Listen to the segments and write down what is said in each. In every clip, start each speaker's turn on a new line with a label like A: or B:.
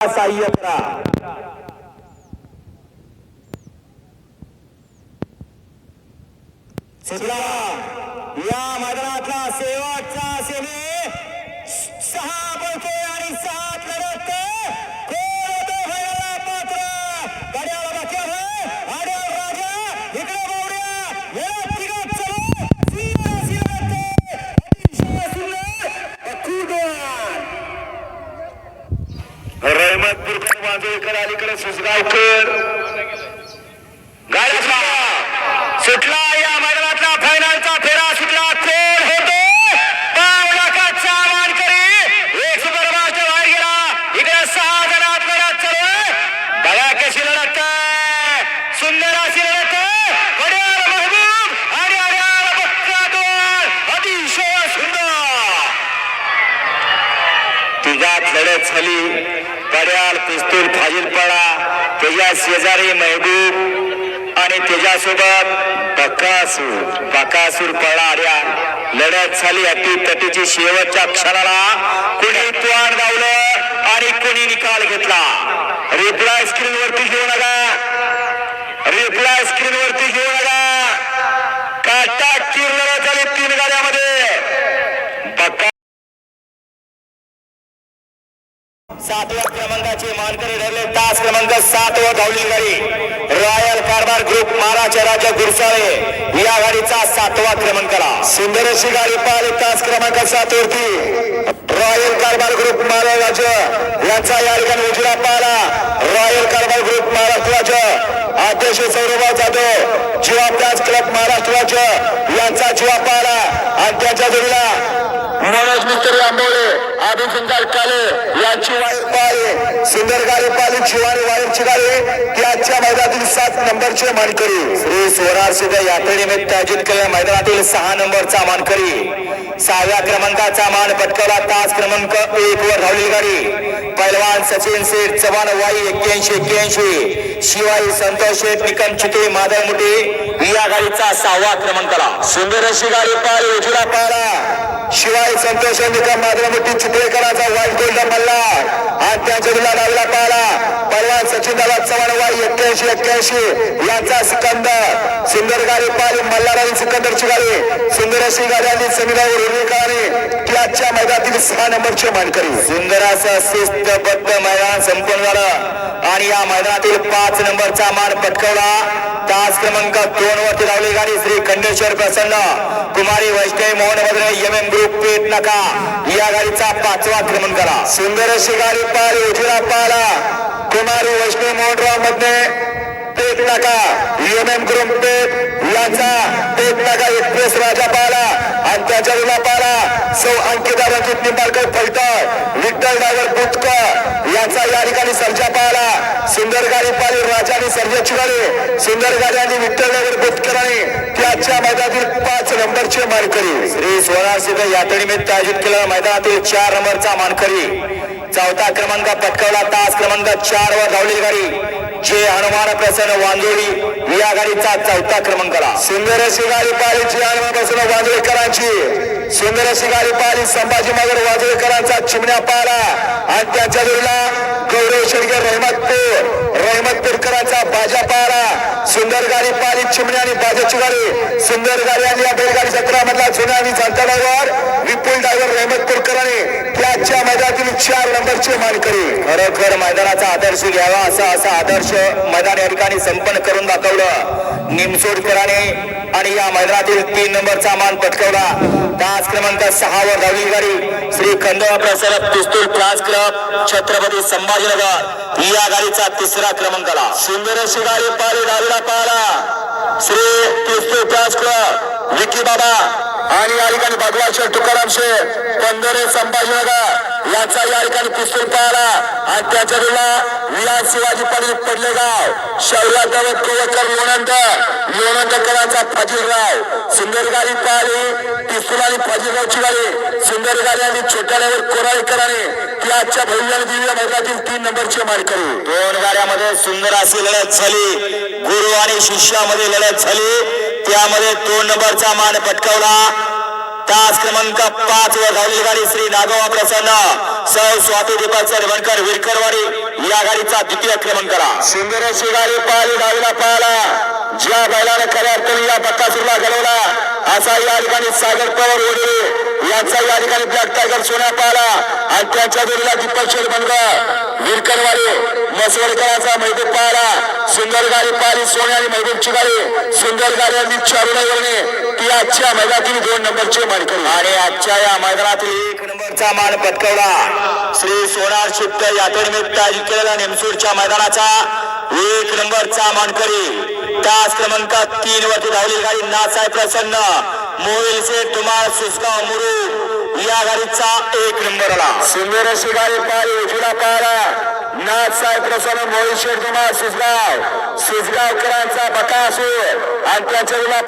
A: साह्य करा या मैदानातला शेवटचा सुसगावकर सुटला या मैदानातला फायनलचा फेरा सुटला कोण होतो? पावलाकाचा मानकरी एक सुपर मास्टर बाहेर गेला. इकडे सहा जणात लढत चालू बघा कशी लढत सुंदर अशी लढत आहे. महबूब आणि अतिशय सुंदर. तिघात लढत झाली. पड्याल पिस्तूल फाजील त्याच्या शेजारी महबूब आणि त्याच्यासोबत बकासूर. बकासूर पळा आर्या लढत झाली अटी तटीची शेवटच्या क्षणाला. कुणी तुआण गावलं आणि कुणी निकाल घेतला. रिप्लाय स्क्रीन वरती घेऊ नका. रिप्लाय स्क्रीन वरती घेऊ नका काटा किर लढत झाली तीन गाड्यामध्ये बका सातव्या क्रमांकाचे मानकरी ठरले. तास क्रमांक सात व धावली गाडी रॉयल कारभार ग्रुप महाराष्ट्र राज्य गुरसाळे या गाडीचा सातवा क्रमांकाला. सुंदर अशी गाडी पाहिली तास क्रमांक सात वरती. रॉयल कारभार ग्रुप महाराष्ट्र राज्य यांचा या ठिकाणी उजवा पाहिला रॉयल कारभार ग्रुप महाराष्ट्र राज्य अध्यक्ष सौरभ जाधव जीवा प्लास क्लब महाराष्ट्र राज्य यांचा जीवा पाहिला आणि त्यांच्या जोडीला मिस्त्री आंबोळे अभिजिंदार काले यांची वायर पाहिली सुंदर गाडी पाहिली शिवारी वायरची गाडी. ती आजच्या मैदानातील सात नंबरचे मानकरी. श्री स्वरार सिद्ध यात्रेनिमित्त आयोजित केलेल्या मैदानातील सहा नंबरचा मानकरी. सहाव्या क्रमांकाचा मान पटकावला तास क्रमांक एक वर धावलेली गाडी. पैलवान सचिन सेठ चव्हाण वाई एक्क्याऐंशी एक्क्याऐंशी. शिवाई संतोष शेठ निकम चिते माधव मुठे. या गाडीचा सहावा क्रमांकाला. सुंदर अशी गाडी पाहिली उजला पाहिला शिवाय संतोष निकम माधवमूर्ती चित्रेकरांचा वाईट गोल्ड मल्हार आणि त्यांच्या जिल्हा डावीला पाहिला परवान सचिन दादा चव्हाण वाई एक्क्याऐंशी एक्क्याऐंशी यांचा सिकंदर. सुंदर गाडी पाहिली मल्हार आणि सिकंदरची गाडी. सुंदर अशी गाडी आणि समीरावर उर्वीकरांनी त्याच्या मैदानातील सहा नंबरची मानकरी. सुंदर असं शिस्तबद्ध मैदान संपन्न झालं. आणि या मैदानातील पाच नंबरचा मान पटकवला. तास क्रमांक दोन वरती लावली गाडी श्री खंडेश्वर प्रसन्न. कुमारी वैष्णवी मोहन भद्रे एम एम ग्रुप पेट नका. या गाडीचा पाचवा क्रमांकाला सुंदर अशी गाडी पाहिली पाला. पाहिला कुमारी वैष्णवी मोहनरावमध्ये पेट नका. एम एम ग्रुप पेट याचा. पेट नका एक्सप्रेस राजा पाहिला आणि त्याच्या विला सौ अंकिता रंजित निंबाळकर फलटण विठ्ठल डायवर बुतकर यांचा या ठिकाणी सर्जा पाहिला. सुंदर गाडी पाहिली. राजा आणि सर्जाची गाडी सुंदर गाडी आणि विठ्ठल डायवर बुतकर आणि त्याच्या मैदानातील पाच नंबरचे मानकरी. श्री सोळा सिद्ध यात्रेनिमित्त आयोजित केलेल्या मैदानातील चार नंबरचा मानकरी. चौथा क्रमांक पटकावला. तास क्रमांक चार वर धावलेली गाडी. जे हनुमान प्रसन्न वांदोळी. ही आघाडीचा चौथा क्रमांकाला सुंदर अशी गाडी पाहिली जी हनुमान सुंदर अशी गाडी पाहिली संभाजी नगर वांजोळीकरांचा चिमण्या पाहिला. आणि त्यांच्या जोडीला गौरव शेडगे रहमतपूर रहमतपूरकरांचा बाजा पाहिला सुंदर गाडी पाली चिमणी आणि बाजाची गाडी. सुंदर गाडी आणि या बैलगाडी जत्रा जुन्या आणि जाणता ड्रायव्हर विपुल ड्रायव्हर रहमतपूरकरांनी त्याच्या मैदानातील चार नंबरचे मानकरी. खरोखर मैदानाचा आदर्श घ्यावा असा असा आदर्श मैदान या ठिकाणी संपन्न करून दाखवलं. निमसोडकरांनी आणि या मैदानातील तीन नंबरचा मान पटकवला. तास क्रमांक सहा वर धावली गाडी. श्री खंडवा प्रसारक पिस्तूल क्लास क्लब छत्रपती संभाजी संभाजीनगर या गाडीचा तिसरा क्रमांकाला. सुंदर अशी गाडी पाहिली डावीला पाहिला श्री क्रिस्तू क्लास क्लब विकी बाबा आणि या ठिकाणी भगवान शेठ तुकाराम शेठ पंधरे संभाजीनगर याचा या ठिकाणी पिस्तूल पाहिला आणि त्याच्या जिल्हा विलास शिवाजी पाटील पडलेगाव शौर्या दवत कोवकर लोणंद. लोणंदकरांचा फाजीलराव. सुंदर गाडी पाहिली पिस्तूल आणि फाजीलरावची गाडी. सुंदर गाडी आणि छोट्या कोराळीकरांनी आजच्या भव्य दिव्य मैदानातील तीन नंबरचे मानकरी. दोन गाड्यामध्ये सुंदर अशी लढत झाली. गुरु आणि शिष्यामध्ये लढत झाली. त्यामध्ये दोन नंबरचा मान पटकावला. तास क्रमांक पाच वर धावलेली गाडी श्री नागोबा प्रसन्न सौ स्वाती दीपक सरवणकर विरकरवाडी. या गाडीचा द्वितीय क्रमांकाला सुंदर अशी गाडी पाहिली डावीला पाहिला. ज्या बैलाने खऱ्या अर्थाने या बक्कासूरला घडवला असा या ठिकाणी सागर पवार ओढे यांचा या ठिकाणी ब्लॅक टायगर सोन्या पाहिला आणि त्यांच्या जोडीला दीपक शेरबंद विरकरवाडी मसवडकरांचा महबूब पाहिला सुंदर गाडी पाहिली सोन्या आणि महबूबची गाडी. सुंदर गाडी आणि चारुणावरणे ती आजच्या मैदानातील दोन नंबरचे मानकरी. आणि आजच्या या मैदानातील एक नंबरचा मान पटकवला. श्री सोनार शिफ्ट यात्रेनिमित्त आयोजित केलेल्या नेमसूरच्या मैदानाचा एक नंबरचा मानकरी. तास क्रमांक तीन वरती धावलेली गाडी नासाय प्रसन्न. मोहिलचे तुम्हाला सुसगाव मुरू। या गाडीचा एक नंबर आला सुंदर शिकारी गाडी पाहिली उजवीला पाहिला नाथ साहेब प्रसन्न मोहिल शेठ तुम्हाला सुसगाव सुसगावकरांचा बकासूर आणि त्याच्या विला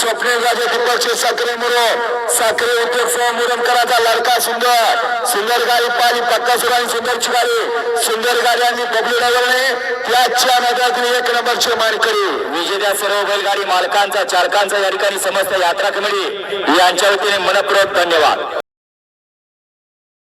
A: स्वप्नील राजे दीपकचे साखरे मुरो साखरे उद्योग सह मुरमकरांचा लडका सुंदर सुंदर गाडी पाहिली पक्कासूर आणि सुंदरची गाडी सुंदर गाडी आणि बबलू नगरने त्याच्या मैदानातील एक नंबरचे मानकरी. विजेत्या सर्व बैलगाडी मालकांचा चालकांचा या ठिकाणी समस्त यात्रा कमिटी यांच्या वतीने मनपूर्वक धन्यवाद.